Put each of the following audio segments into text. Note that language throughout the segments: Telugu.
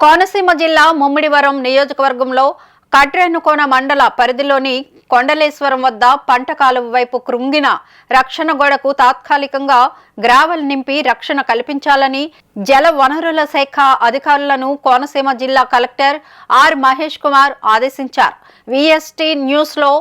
కోనసీమ జిల్లా ముమ్మిడివరం నియోజకవర్గంలో కట్రేనుకోన మండల పరిధిలోని కొండలేశ్వరం వద్ద పంట కాలువ వైపు కృంగిన రక్షణ గోడకు తాత్కాలికంగా గ్రావెల్ నింపి రక్షణ కల్పించాలని జల వనరుల శాఖ అధికారులను కోనసీమ జిల్లా కలెక్టర్ ఆర్ మహేష్ కుమార్ ఆదేశించారు. విఎస్టీ న్యూస్లో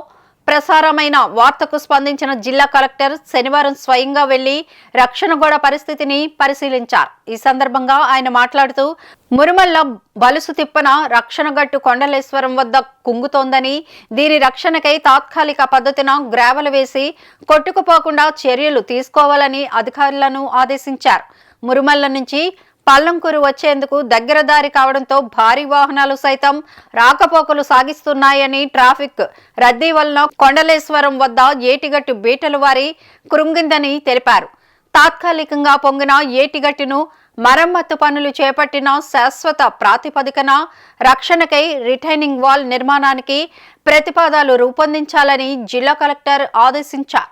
ప్రసారమైన వార్తకు స్పందించిన జిల్లా కలెక్టర్ శనివారం స్వయంగా వెళ్ళి రక్షణ గోడ పరిస్థితిని పరిశీలించారు. ఈ సందర్భంగా ఆయన మాట్లాడుతూ మురుమల్ల బలుసు తిప్పన రక్షణ గట్టు కొండలేశ్వరం వద్ద కుంగుతోందని దీని రక్షణకై తాత్కాలిక పద్ధతిన గ్రావెలు వేసి కొట్టుకుపోకుండా చర్యలు తీసుకోవాలని అధికారులను ఆదేశించారు. మురుమల్ల నుంచి పల్లంకూరు వచ్చేందుకు దగ్గర దారి కావడంతో భారీ వాహనాలు సైతం రాకపోకలు సాగిస్తున్నాయని ట్రాఫిక్ రద్దీ వలన కొండలేశ్వరం వద్ద ఏటిగట్టు బీటలు వారి కృంగిందని తెలిపారు. తాత్కాలికంగా పొంగిన ఏటిగట్టును మరమ్మత్తు పనులు చేపట్టిన శాశ్వత ప్రాతిపదికన రక్షణకై రిటైనింగ్ వాల్ నిర్మాణానికి ప్రతిపాదాలు రూపొందించాలని జిల్లా కలెక్టర్ ఆదేశించారు.